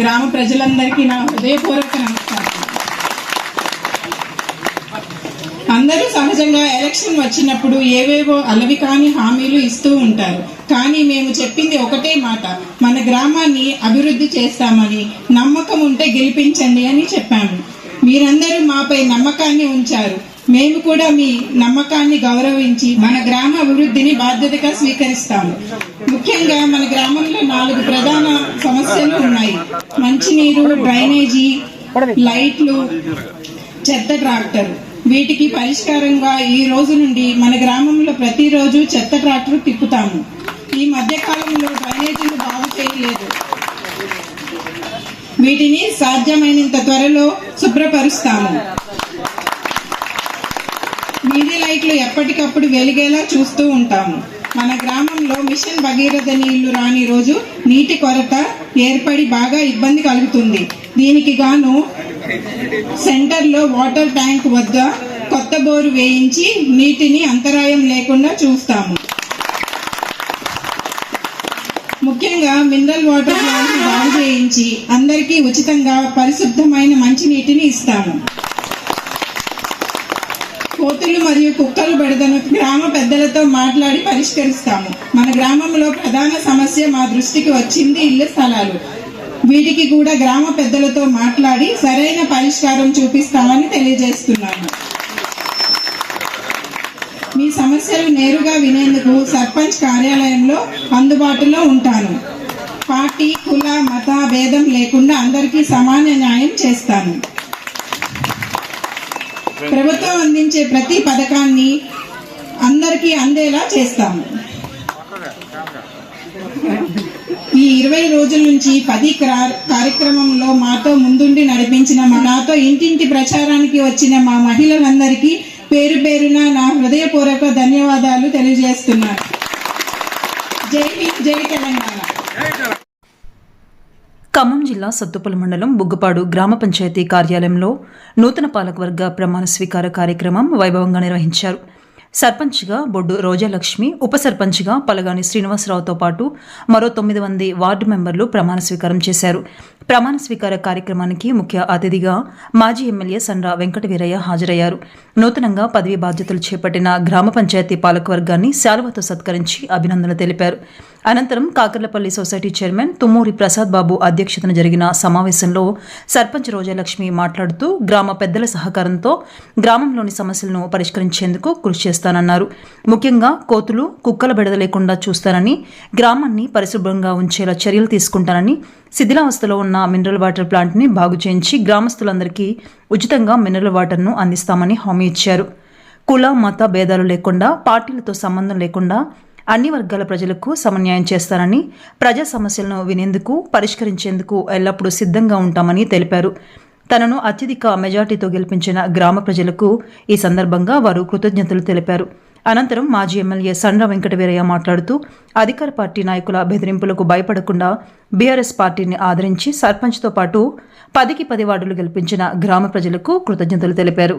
గ్రామ ప్రజలందరికీ నా హృదయపూర్వక నమస్కారం. అందరూ సహజంగా ఎలక్షన్ వచ్చినప్పుడు ఏవేవో అలవి కాని హామీలు ఇస్తూ ఉంటారు. కానీ మేము చెప్పింది ఒకటే మాట మన గ్రామాన్ని అభివృద్ధి చేస్తామని నమ్మకం ఉంటే గెలిపించండి అని చెప్పాము. మీరందరూ మాపై నమ్మకాన్ని ఉంచారు. మేము కూడా మీ నమ్మకాన్ని గౌరవించి మన గ్రామ అభివృద్ధిని బాధ్యతగా స్వీకరిస్తాము. ముఖ్యంగా మన గ్రామంలో నాలుగు ప్రధాన సమస్యలు ఉన్నాయి. మంచినీరు డ్రైనేజీ లైట్లు చెత్త ట్రాక్టర్. వీటికి పరిష్కారంగా ఈ రోజు నుండి మన గ్రామంలో ప్రతిరోజు చెత్త ట్రాక్టర్ తిప్పుతాము. ఈ మధ్య కాలంలో డ్రైనేజీలు బాగు చేయలేదు వీటిని సాధ్యమైనంత త్వరలో శుభ్రపరుస్తాము. వీధి ఎప్పటికప్పుడు వెలిగేలా చూస్తూ ఉంటాము. మన గ్రామంలో మిషన్ భగీరథ నీళ్ళు రాని రోజు నీటి కొరత ఏర్పడి బాగా ఇబ్బంది కలుగుతుంది. దీనికి గాను సెంటర్లో వాటర్ ట్యాంక్ వద్ద కొత్త బోరు వేయించి నీటిని అంతరాయం లేకుండా చూస్తాము. ముఖ్యంగా మినరల్ వాటర్ ప్లాంట్ బాగు చేయించి అందరికీ ఉచితంగా పరిశుద్ధమైన మంచినీటిని ఇస్తాము. కోతులు మరియు కుక్కలు బెడదను గ్రామ పెద్దలతో మాట్లాడి పరిష్కరిస్తాము. మన గ్రామంలో ప్రధాన సమస్య మా దృష్టికి వచ్చింది ఇళ్ళ స్థలాలు. వీటికి కూడా గ్రామ పెద్దలతో మాట్లాడి సరైన పరిష్కారం చూపిస్తామని తెలియజేస్తున్నాను మీ సమస్యలు నేరుగా వినేందుకు సర్పంచ్ కార్యాలయంలో అందుబాటులో ఉంటాను. పార్టీ కుల మత భేదం లేకుండా అందరికీ సమాన న్యాయం చేస్తాను. ప్రభుత్వం అందించే ప్రతి పథకాన్ని అందరికీ అందేలా చేస్తాము. ఈ ఇరవై రోజుల నుంచి పది కార్యక్రమంలో మాతో ముందుండి నడిపించిన మా- నాతో ఇంటింటి ప్రచారానికి వచ్చిన మా మహిళలందరికీ పేరు పేరున నా హృదయపూర్వక ధన్యవాదాలు తెలియజేస్తున్నాను. జై హింద్ జై తెలంగాణ. ఖమ్మం జిల్లా సత్తుపల్లి మండలం బుగ్గపాడు గ్రామ పంచాయతీ కార్యాలయంలో నూతన పాలకవర్గ ప్రమాణ స్వీకార కార్యక్రమం వైభవంగా నిర్వహించారు. సర్పంచ్గా బొడ్డు రోజాలక్ష్మి ఉప సర్పంచ్గా పలగాని శ్రీనివాసరావుతో పాటు మరో తొమ్మిది మంది వార్డు మెంబర్లు ప్రమాణ స్వీకారం చేశారు. ప్రమాణ స్వీకార కార్యక్రమానికి ముఖ్య అతిథిగా మాజీ ఎమ్మెల్యే సండ్ర వెంకటవీరయ్య హాజరయ్యారు. నూతనంగా పదవి బాధ్యతలు చేపట్టిన గ్రామ పంచాయతీ పాలకవర్గాన్ని శాలువతో సత్కరించి అభినందనలు తెలిపారు. అనంతరం కాకర్లపల్లి సొసైటీ చైర్మన్ తుమ్మూరి ప్రసాద్ బాబు అధ్యక్షతన జరిగిన సమావేశంలో సర్పంచ్ రోజాలక్ష్మి మాట్లాడుతూ గ్రామ పెద్దల సహకారంతో గ్రామంలోని సమస్యలను పరిష్కరించేందుకు కృషి చేస్తానన్నారు. ముఖ్యంగా కోతులు కుక్కల బెడద లేకుండా చూస్తానని గ్రామాన్ని పరిశుభ్రంగా ఉంచేలా చర్యలు తీసుకుంటానని శిథిలావస్థలో ఉన్న మినరల్ వాటర్ ప్లాంట్ని బాగు చేయించి గ్రామస్తులందరికీ ఉచితంగా మినరల్ వాటర్ను అందిస్తామని హామీ ఇచ్చారు. కుల మత భేదాలు లేకుండా పార్టీలతో సంబంధం లేకుండా అన్ని వర్గాల ప్రజలకు సమన్యాయం చేస్తారని ప్రజా సమస్యలను వినేందుకు పరిష్కరించేందుకు ఎల్లప్పుడూ సిద్ధంగా ఉంటామని తెలిపారు. తనను అత్యధిక మెజార్టీతో గెలిపించిన గ్రామ ప్రజలకు ఈ సందర్భంగా వారు కృతజ్ఞతలు తెలిపారు. అనంతరం మాజీ ఎమ్మెల్యే సండ్ర వెంకటవీరయ్య మాట్లాడుతూ అధికార పార్టీ నాయకుల బెదిరింపులకు భయపడకుండా బీఆర్ఎస్ పార్టీని ఆదరించి సర్పంచ్తో పాటు పదికి పది వార్డులు గెలిపించిన గ్రామ ప్రజలకు కృతజ్ఞతలు తెలిపారు.